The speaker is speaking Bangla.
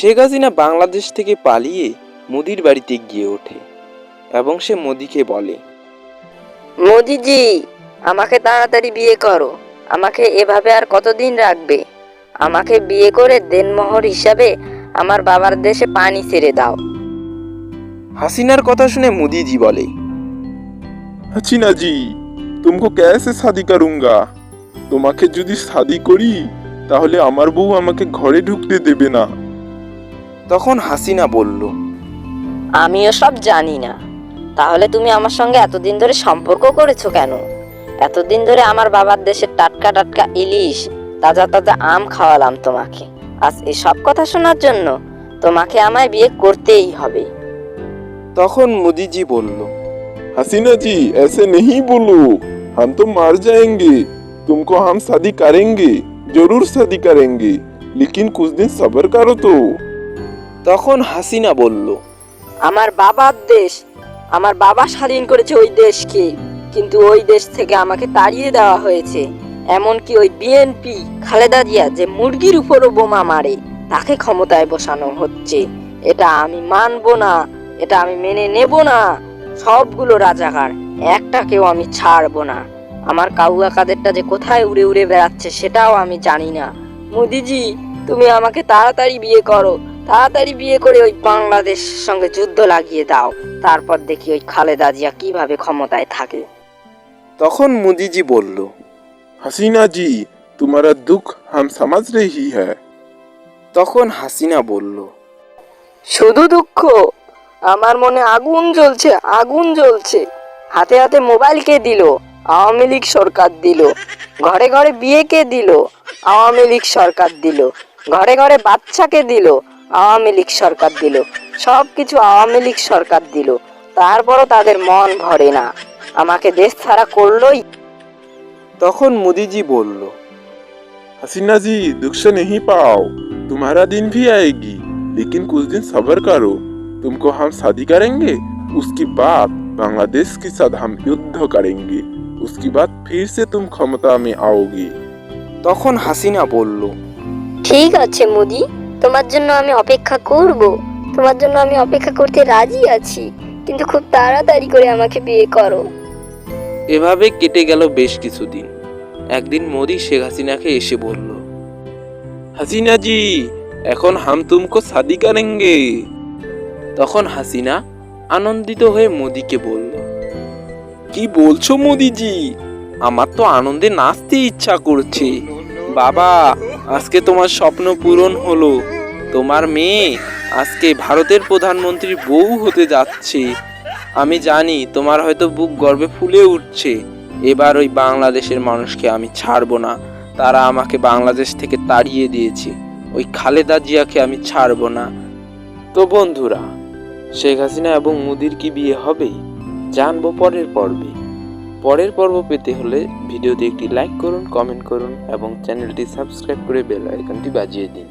শেখ হাসিনা বাংলাদেশ থেকে পালিয়ে মোদির বাড়িতে গিয়ে ওঠে এবং সে মোদিকে বলে মোদিজি আমাকে তাড়াতাড়ি বিয়ে করো। আমাকে এভাবে আর কতদিন রাখবে? আমাকে বিয়ে করে দেনমোহর হিসাবে আমার বাবার দেশে পানি ছেড়ে দাও। হাসিনার কথা শুনে মোদিজি বলে হাসিনাজি তুমকো শাদি করুঙ্গা? তোমাকে যদি শাদি করি তাহলে আমার বউ আমাকে ঘরে ঢুকতে দেবে না। তখন হাসিনা বলল আমিও সব জানি না তাহলে তুমি আমার সঙ্গে এতদিন ধরে সম্পর্ক করেছো কেন এতদিন ধরে আমার বাবার দেশের টাটকা টাটকা ইলিশ তাজা তাজা আম খাওয়ালাম তোমাকে আজ এসব কথা শোনার জন্য তোমাকে আমায় বিয়ে করতেই হবে তখন মোদিজি বলল हसीना जी ऐसे नहीं बोलो हम तो मर जाएंगे तुमको हम शादी करेंगे जरूर शादी करेंगे लेकिन कुछ दिन सब्र करो तो তখন হাসিনা বলল, আমার বাবার দেশ, আমার বাবা স্বাধীন করেছে ওই দেশকে, কিন্তু ওই দেশ থেকে আমাকে তাড়িয়ে দেওয়া হয়েছে। এমনকি ওই বিএনপি খালেদা জিয়া যে মুরগির উপরও বোমা মারে, তাকে ক্ষমতায় বসানো হচ্ছে। এটা আমি মানব না, এটা আমি মেনে নেব না। সবগুলো রাজাকার, একটাকেও আমি ছাড়বো না। আমার কাউয়া কাদেরটা যে কোথায় উড়ে উড়ে বেড়াচ্ছে সেটাও আমি জানি না। মোদিজি, তুমি আমাকে তাড়াতাড়ি বিয়ে করো তাড়াতাড়ি বিয়ে করে ওই বাংলাদেশ সঙ্গে যুদ্ধ লাগিয়ে দাও। তারপর দেখি ওই খালেদা জিয়া কীভাবে ক্ষমতায় থাকে। তখন মোদিজি বলল হাসিনা জি তোমারা দুঃখ হাম সমাজ রেহি হ্যাঁ তখন হাসিনা বলল শুধু দুঃখ আমার মনে আগুন জ্বলছে আগুন জ্বলছে। হাতে হাতে মোবাইল কে দিল? আওয়ামী লীগ সরকার দিল। ঘরে ঘরে বিয়ে কে দিল? আওয়ামী লীগ সরকার দিল। ঘরে ঘরে বাচ্চাকে দিল? আওয়ামী লীগ সরকার দিল সব কিছু আওয়ামী লীগ সরকার দিল তারপরও তাদের মন ভরে না আমাকে দেশ ছাড়া করলোই তখন মোদিজি বলল हसीना जी दुख से नहीं पाओ तुम्हारा दिन भी आएगी लेकिन कुछ दिन सब्र करो तुमको हम शादी करेंगे उसके बाद बांग्लादेश के साथ हम युद्ध करेंगे उसके बाद फिर से तुम क्षमता में आओगी তখন হাসিনা বলল ঠিক আছে মোদি তোমার জন্য আমি অপেক্ষা করব। তোমার জন্য আমি অপেক্ষা করতে রাজি আছি। কিন্তু খুব তাড়াতাড়ি করে আমাকে বিয়ে করো। এভাবে কেটে গেল বেশ কিছুদিন। একদিন মোদি শেখ হাসিনাকে এসে বলল, হাসিনা জি, এখন হাম তুমকো শাদি করেঙ্গে। তখন হাসিনা আনন্দিত হয়ে মোদিকে বলল, কি বলছো মোদিজি আমার তো আনন্দে নাচতে ইচ্ছা করছে। বাবা আজকে তোমার স্বপ্ন পূরণ হলো। তোমার মেয়ে আজকে ভারতের প্রধানমন্ত্রীর বউ হতে যাচ্ছে। আমি জানি তোমার হয়তো বুক গর্বে ফুলে উঠছে। এবার ওই বাংলাদেশের মানুষকে আমি ছাড়বো না। তারা আমাকে বাংলাদেশ থেকে তাড়িয়ে দিয়েছে। ওই খালেদা জিয়াকে আমি ছাড়বো না। তো বন্ধুরা, শেখ হাসিনা এবং মুদির কি বিয়ে হবে? জানব পরের পর্বে। পরের পর্ব পেতে হলে ভিডিওতে একটি লাইক করুন কমেন্ট করুন এবং চ্যানেলটি সাবস্ক্রাইব করে বেল আইকনটি বাজিয়ে দিন।